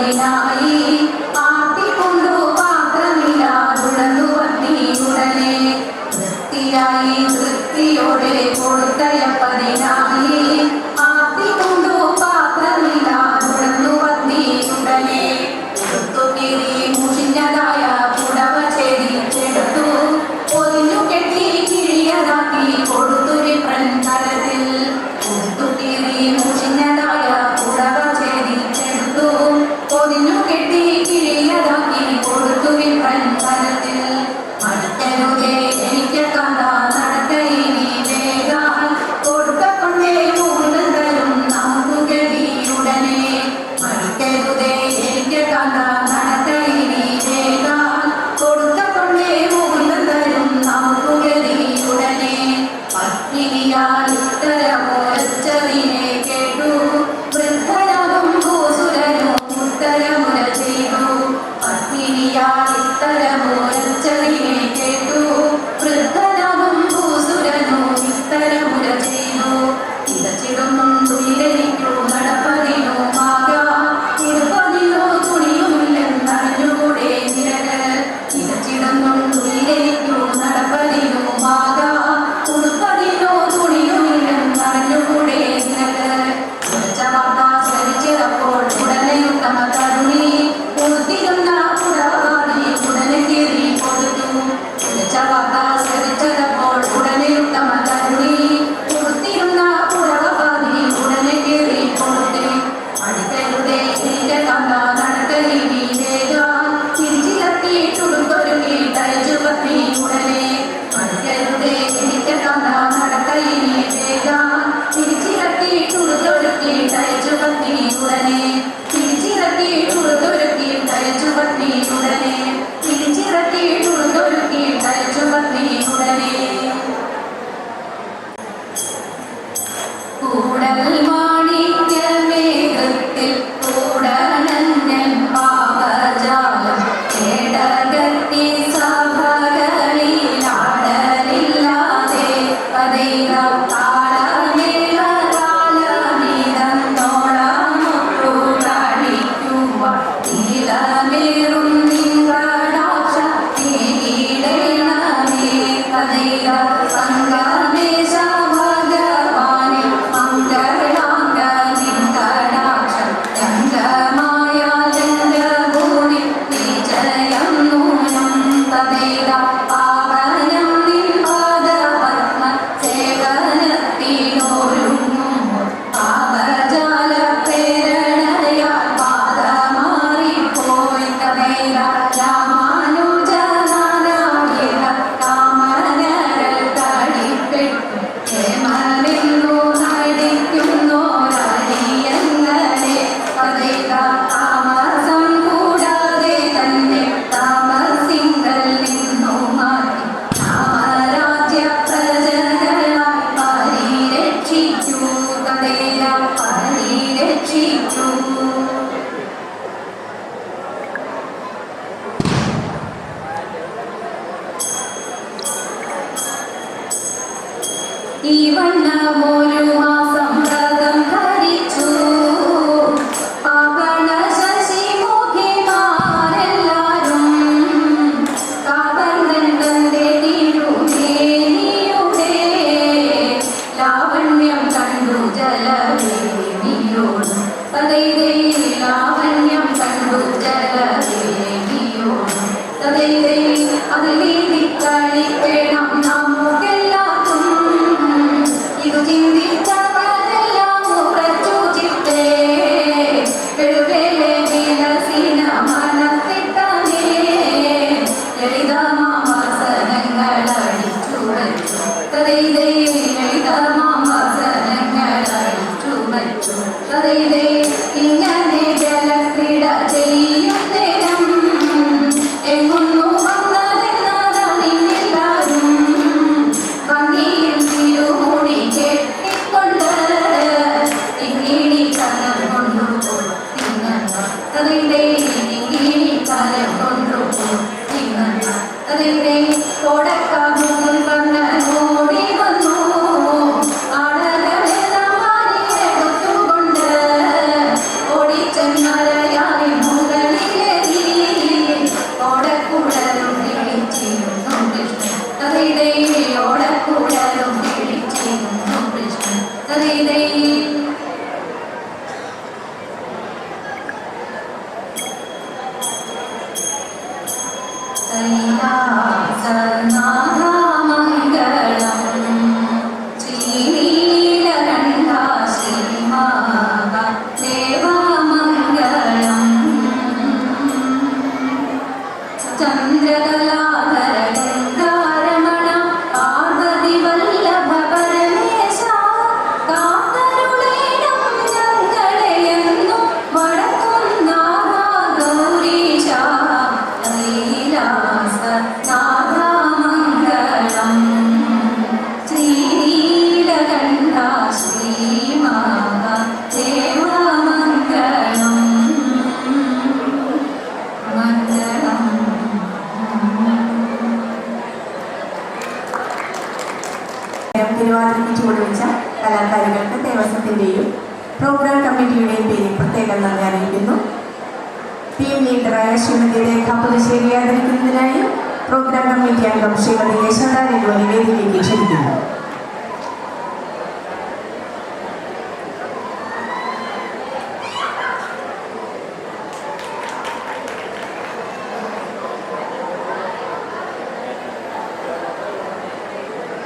Marina. amor. anything. Chandrakala programme കമ്മിറ്റിയുടെയും പേരിൽ പ്രത്യേകം നന്ദി അറിയിക്കുന്നു. ടീം ലീഡറായ ശ്രീമതി രേഖ പുതുശ്ശേരി ആദരിക്കുന്നതിനായി പ്രോഗ്രാം കമ്മിറ്റി അംഗം ശ്രീമതി യശോദാ രഘുവിനെ വേദിയിലേക്ക് ക്ഷണിക്കുന്നു.